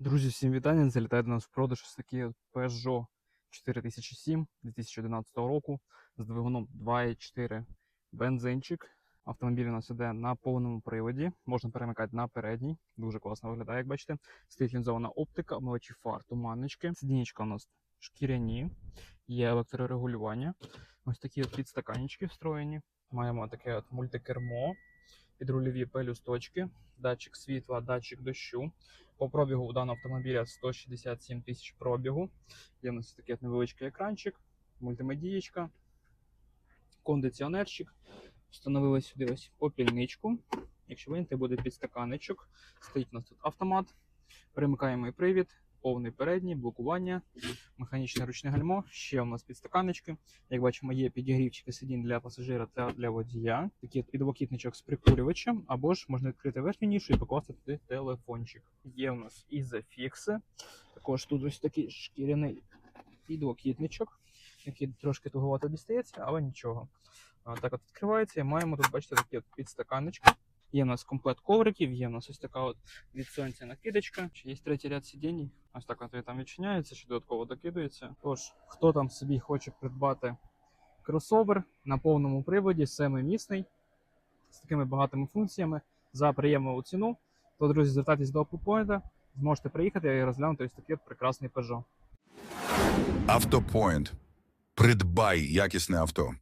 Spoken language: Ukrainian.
Друзі, всім вітання. Залітає до нас в продаж ось такий Peugeot 4007 2011 року з двигуном 2.4 бензинчик. Автомобіль у нас іде на повному приводі, можна перемикати на передній. Дуже класно виглядає, як бачите. Стоїть оптика, омивачі фар, туманнички. Сидінечка у нас шкіряні, є електрорегулювання. Ось такі от підстаканнички встроєні. Маємо таке от мультикермо, підрульові пелюсточки, датчик світла, датчик дощу. По пробігу у даного автомобіля 167 тисяч пробігу. Є у нас такий невеличкий екранчик, мультимедієчка, кондиціонерчик. Встановили сюди ось попільничку. Якщо винити, буде підстаканничок. Стоїть у нас тут автомат, перемикаємий привід, повний передній, блокування, механічне ручне гальмо. Ще у нас підстаканнички. Як бачимо, є підігрівчики сидінь для пасажира та для водія. Такий от підлокітничок з прикурювачем, або ж можна відкрити верхню нішу і покласти туди телефончик. Є у нас ізофікси. Також тут ось такий шкіряний підлокітничок, який трошки туговато дістається, але нічого. Так от відкривається і маємо тут, бачите, такі от підстаканнички. Є у нас комплект ковриків, є у нас ось така от від сонця накидочка. Є третій ряд сидінь. Ось так от там відчиняється, ще додатково докидується. Тож, хто там собі хоче придбати кросовер на повному приводі, семимісний, з такими багатими функціями за приємну ціну, то, друзі, звертайтесь до Apple зможете приїхати і розглянути ось такий от прекрасний Peugeot. Автопоінт. Придбай якісне авто.